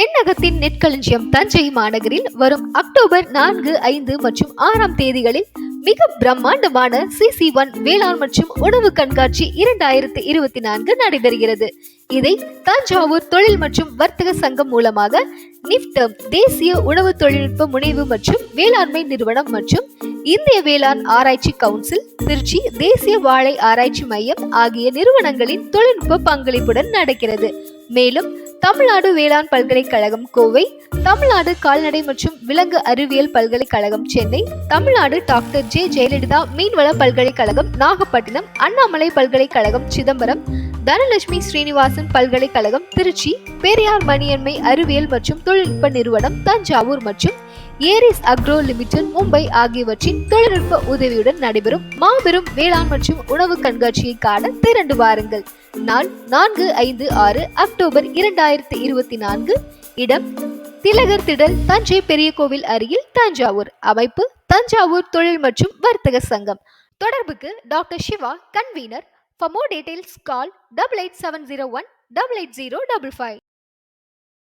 தென்னகத்தின் நெற்களஞ்சியம் தஞ்சை மாநகரில் வரும் அக்டோபர் நான்கு ஐந்து மற்றும் ஆறாம் தேதிகளில் மிக பிரம்மாண்டமான சிசி ஒன் வேளாண் மற்றும் உணவு கண்காட்சி இரண்டாயிரத்து இருபத்தி நான்கு நடைபெறுகிறது. இதை தஞ்சாவூர் தொழில் மற்றும் வர்த்தக சங்கம் மூலமாக நிப்டம் தேசிய உணவு தொழில்நுட்ப முனைவு மற்றும் வேளாண்மை நிறுவனம் மற்றும் இந்திய வேளாண் ஆராய்ச்சி கவுன்சில் திருச்சி தேசிய வாழை ஆராய்ச்சி மையம் ஆகிய நிறுவனங்களின் தொழில்நுட்ப பங்களிப்புடன் நடக்கிறது. மேலும் தமிழ்நாடு வேளாண் பல்கலைக்கழகம் கோவை தமிழ்நாடு கால்நடை மற்றும் விலங்கு அறிவியல் பல்கலைக்கழகம் சென்னை தமிழ்நாடு டாக்டர் ஜே ஜெயலலிதா மீன்வள பல்கலைக்கழகம் நாகப்பட்டினம் அண்ணாமலை பல்கலைக்கழகம் சிதம்பரம் தனலட்சுமி ஸ்ரீனிவாசன் பல்கலைக்கழகம் திருச்சி பெரியார் மணியன்மை அறிவியல் மற்றும் தொழில்நுட்ப நிறுவனம் தஞ்சாவூர் மற்றும் ஏரிஸ் அக்ரோ லிமிடெட் மும்பை ஆகியவற்றின் தொழில்நுட்ப உதவியுடன் நடைபெறும் மாபெரும் வேளாண் மற்றும் உணவு கண்காட்சியை காண திரண்டு வாருங்கள். நாள் நான்கு ஐந்து ஆறு அக்டோபர் இரண்டாயிரத்தி இருபத்தி நான்கு. இடம் திலகர் திடல் தஞ்சை பெரிய கோவில் அருகில் தஞ்சாவூர். அமைப்பு தஞ்சாவூர் தொழில் மற்றும் வர்த்தக சங்கம். தொடர்புக்கு doctor Siva convener. For more details call double eight seven zero one double eight zero double five